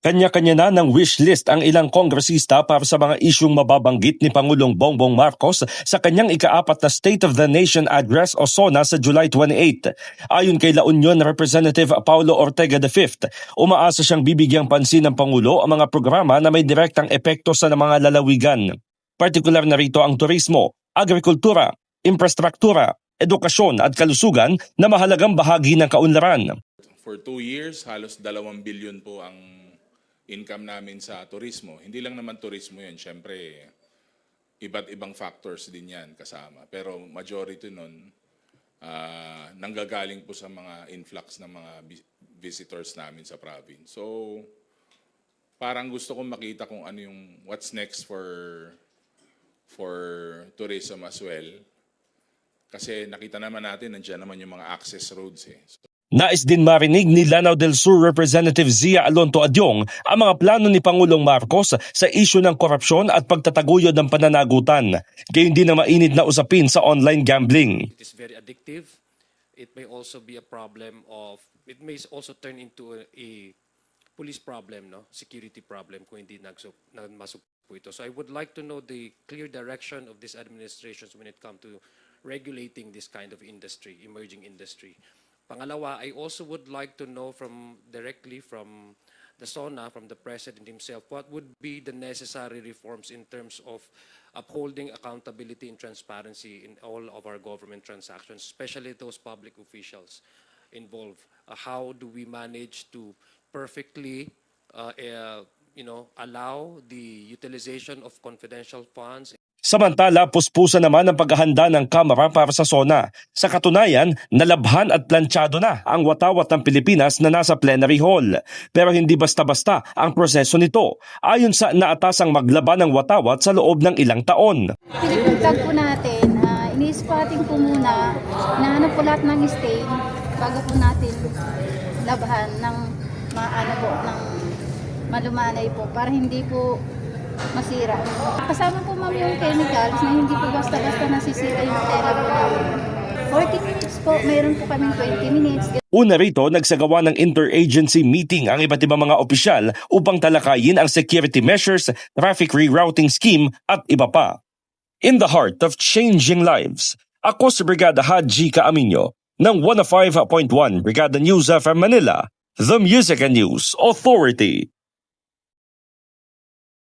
Kanya-kanya na ng wish list ang ilang kongresista para sa mga isyung mababanggit ni Pangulong Bongbong Marcos sa kanyang ikaapat na State of the Nation Address o SONA sa July 28. Ayon kay La Union Representative Paulo Ortega V, umaasa siyang bibigyang pansin ng Pangulo ang mga programa na may direktang epekto sa mga lalawigan. Partikular na rito ang turismo, agrikultura, infrastruktura, edukasyon at kalusugan na mahalagang bahagi ng kaunlaran. For two years, halos dalawang bilyon po ang income namin sa turismo. Hindi lang naman turismo yun, syempre iba't ibang factors din yan kasama. Pero majority nun, ah, nanggagaling po sa mga influx ng mga visitors namin sa province. So, parang gusto kong makita kung ano yung what's next for for tourism as well. Kasi nakita naman natin, nandiyan naman yung mga access roads eh. So, Nais din marinig ni Lanao del Sur Representative Zia Alonto Adyong ang mga plano ni Pangulong Marcos sa isyu ng korupsyon at pagtataguyod ng pananagutan. Gayon din ang mainit na usapin sa online gambling. It is very addictive. It may also be a problem of, it may also turn into a, a police problem, no? security problem kung hindi nagsup, na masugpo ito. So I would like to know the clear direction of this administration when it comes to regulating this kind of industry, emerging industry. Pangalawa, I also would like to know from directly from the SONA, from the President himself, what would be the necessary reforms in terms of upholding accountability and transparency in all of our government transactions, especially those public officials involved. Uh, how do we manage to perfectly, uh, uh, you know, allow the utilization of confidential funds Samantala, puspusa naman ang paghahanda ng Kamara para sa SONA. Sa katunayan, nalabhan at planchado na ang watawat ng Pilipinas na nasa plenary hall. Pero hindi basta-basta ang proseso nito. Ayon sa naatasang maglaban ng watawat sa loob ng ilang taon. Pinagdag po natin, uh, ini-spotting po muna, nahanap po lahat ng stain bago po natin labhan ng maano po, ng malumanay po para hindi po masira. Kasama po ma'am yung chemicals na hindi po basta-basta nasisira yung tela po namin. 40 minutes po, mayroon po kaming 20 minutes. Una rito, nagsagawa ng interagency meeting ang iba't ibang mga opisyal upang talakayin ang security measures, traffic rerouting scheme at iba pa. In the heart of changing lives, ako si Brigada Haji Kaaminyo ng 105.1 Brigada News FM Manila, the Music and News Authority.